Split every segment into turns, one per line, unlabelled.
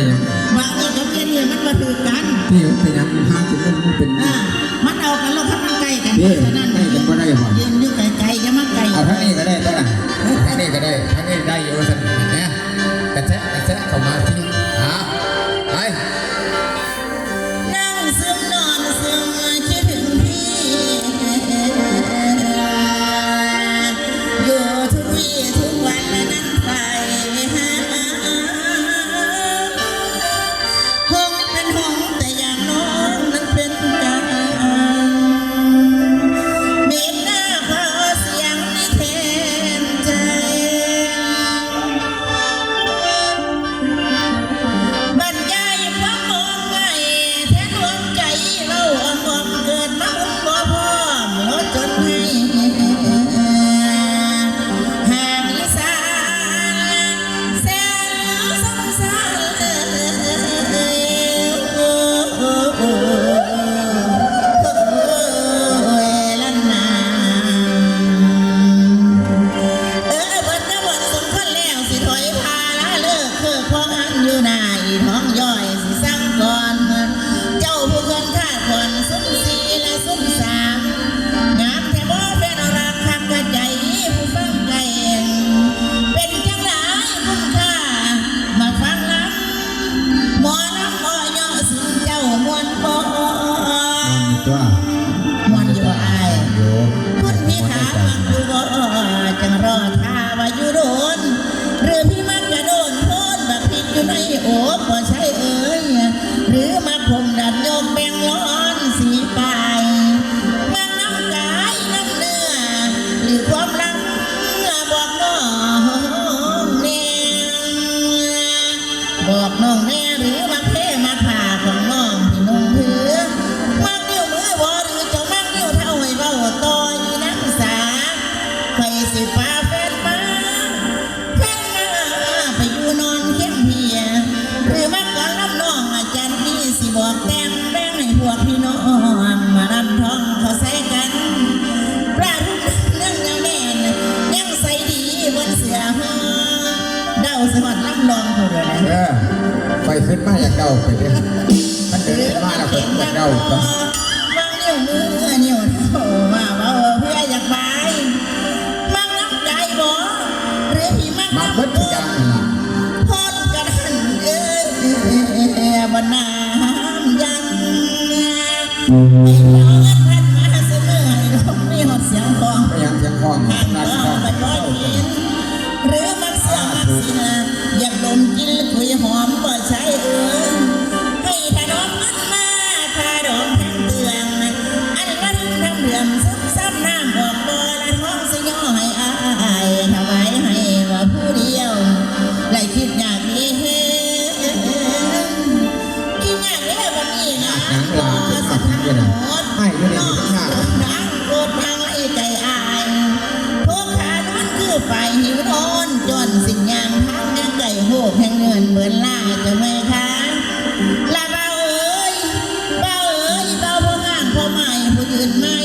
เป็นยังวางต้น
กับเจดีย์มันมาถือกัน
ที่เป็นยังห้างถึงมันเป็น
มันเอากันแล้วพัดมันไกลกัน
เพรา
ฉะนั้น
ได้ก็ได้หอเย็
นอยู่ไกลยังมัาไกล
เอาทั้งนี้ก็ได้ก็ได้ทั้งนี้ก็ได้
ทั้งนี้ได้เยอะสักเนี่ยกระเจาะกระเจาะเข้ามาที่ บอกแดงแดงให้พวกพี่น้องมารับท้องเขาใส่กันปลาทุกเรื่องยังแน่นยังใส่ดีบนเสือห้องเดาสมอดล่ำลองเขา
เลยนะเอ
อไปขึ้นมา
อย่าง
เดาไปเลยมันเดินมาแล้วเป็
นเดา
ไปวางนิ้วมือ Thank you. จังไหมคะลาเบาเอ้ยเบาเอ้ยเบาพ่อห่างพ่อใหม่ผู้ยืนไม่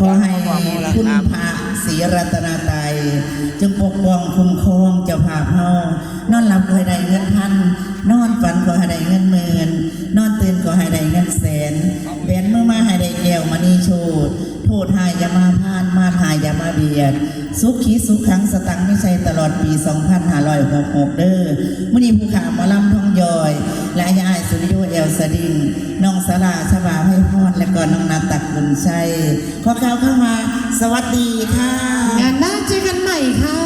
ขอให้คุณพระศรีรัตนตรัยจงปกป้องคุ้มครองเจ้าภาพเฮานอนหลับขอให้ได้เงินพันนอนฝันขอให้ได้เงินหมื่นนอนตื่นขอให้ได้เงินแสนแบนเมื่อมาให้ได้แก้วมณีโชด โทษหายอย่ามาพานมาทายอย่ามาเบียด สุขีสุขขังสตังไม่ใช่ตลอดปี 2566 เด้อมื่อนี้ผู้ขามอลำทองยอย และยายสุริโยเอลสดิงน้องสลาชบาให้พรและก็น้องนาตักบุญชัยขอข่าเข้ามา สวัสดีค่ะ
งานหน้าเจอกันใหม่ค่ะ